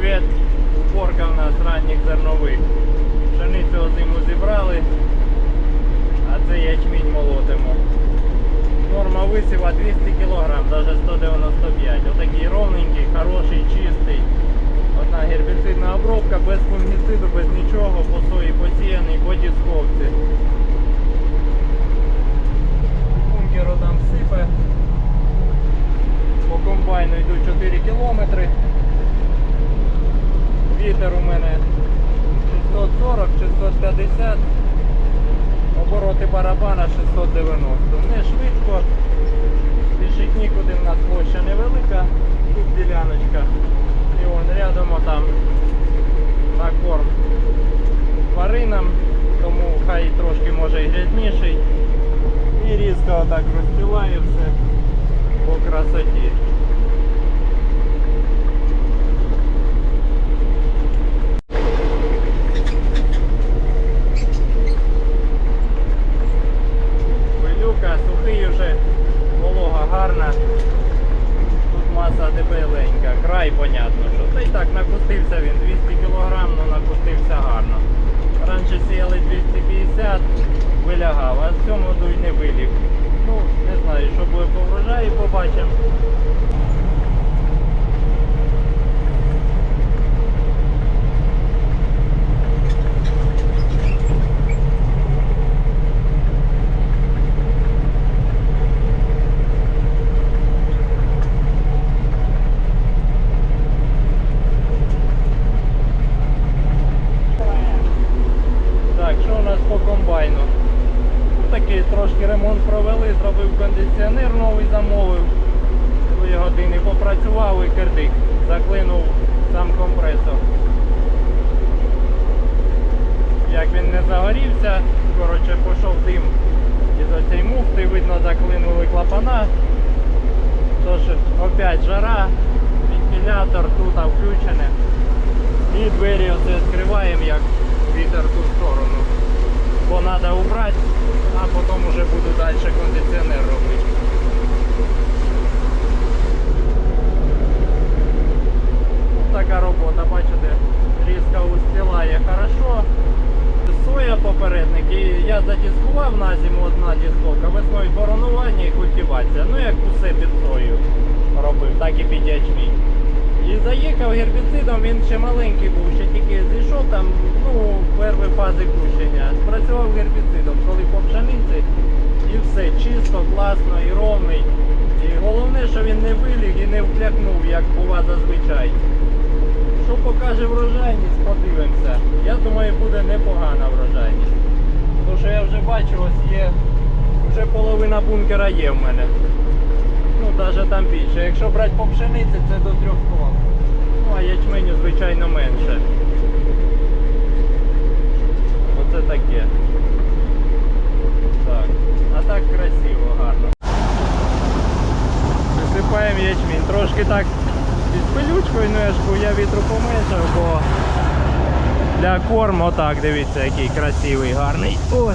привіт. Порка в нас ранніх зернових. Пшеницю озиму зібрали, а це ячмінь молотимо. Норма висіва 200 кг, навіть 195 Отакий ровненький, хороший, Обороти барабана 690. Не швидко. Спішить нікуди в нас площа невелика. Тут діляночка. І вон рядом там на корм тваринам, тому хай трошки може і грязніший. І різко отак розпілає все по красоті. Дебеленька, край понятно, що. Та й так накустився він, 200 кг, ну накустився гарно. Раніше сіяли 250, вилягав, а в цьому дуй не виліг. Ну, не знаю, що буде по врожаї, побачимо. Так, що у нас комбайну? Ну, Такий трошки ремонт провели, зробив кондиціонер новий замовив. Дві години попрацював і кирдик. Заклинув сам компресор. Як він не загорівся, коротше, пішов дим із оцієї муфти, видно, заклинули клапана. Тож опять жара, вентилятор тут включене. І двері оце відкриваємо, як вітер ту сторону. Бо треба убрати, а потім вже буду далі кондиціонер робити. Така робота, бачите, різка устилає хорошо. Соя попередник, і я задіскував на зиму одна дісковка, весною боронування і культивація. Ну як усе під сою робив, так і під ячмінь. І заїхав гербіцидом, він ще маленький був, ще тільки зійшов там, ну, перші фази кущення. Спрацював гербіцидом, коли по пшениці і все чисто, класно і ровний. І головне, що він не виліг і не вклякнув, як бува зазвичай. Що покаже врожайність, подивимося. Я думаю, буде непогана врожайність. Тому що я вже бачу, ось є, вже половина бункера є в мене. Навіть там більше. Якщо брати по пшениці, це до 3 тонн. Ну, а ячменю, звичайно, менше. Оце таке. Так. А так красиво, гарно. Висипаємо ячмінь. Трошки так під пилючкою, ж я вітру поменшав, бо для корму, отак, дивіться, який красивий, гарний. Ой.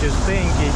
Чистенький.